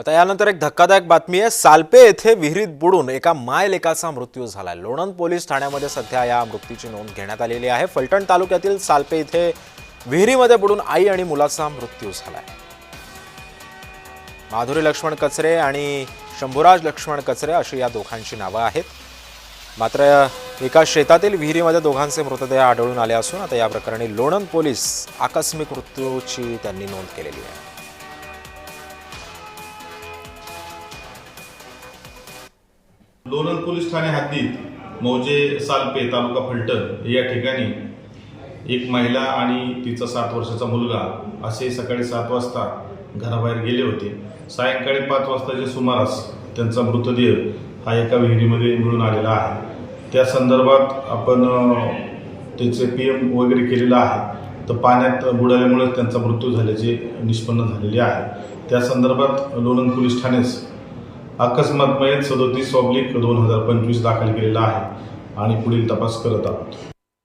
आता यानंतर एक धक्कादायक बातमी आहे. सालपे येथे विहिरीत बुडून एका मायलेकाचा मृत्यू झाला लोणंद पोलीस ठाण्यामध्ये सध्या या मृत्यूची नोंद घेण्यात आलेली आहे. फलटण तालुक्यातील सालपे येथे विहिरीमध्ये बुडून आई आणि मुलाचा मृत्यू झालाय. माधुरी लक्ष्मण कचरे आणि शंभूराज लक्ष्मण कचरे अशी या दोघांची नावं आहेत. मात्र एका शेतातील विहिरीमध्ये दोघांचे मृतदेह आढळून आले असून आता या प्रकरणी लोणंद पोलीस आकस्मिक मृत्यूची त्यांनी नोंद केलेली आहे. लोणंद पोलीस ठाणे हद्दीत मौजे सालपे तालुका फलटण या ठिकाणी एक महिला आणि तिचा सात वर्षाचा मुलगा असे सकाळी सात वाजता घराबाहेर गेले होते. सायंकाळी पाच वाजताच्या सुमारास त्यांचा मृतदेह हा एका विहिरीमध्ये मिळून आलेला आहे. त्या संदर्भात आपण त्याचे पी एम वगैरे केलेलं आहे. तर पाण्यात बुडाल्यामुळे त्यांचा मृत्यू झाल्याचे निष्पन्न झालेले आहे. त्या संदर्भात लोणंद पोलीस ठाणेच अकस्मात मयत सदोतीस ऑब्लिक दोन हजार पंचवीस दाखल केलेला आहे आणि पुढील तपास करत आहोत.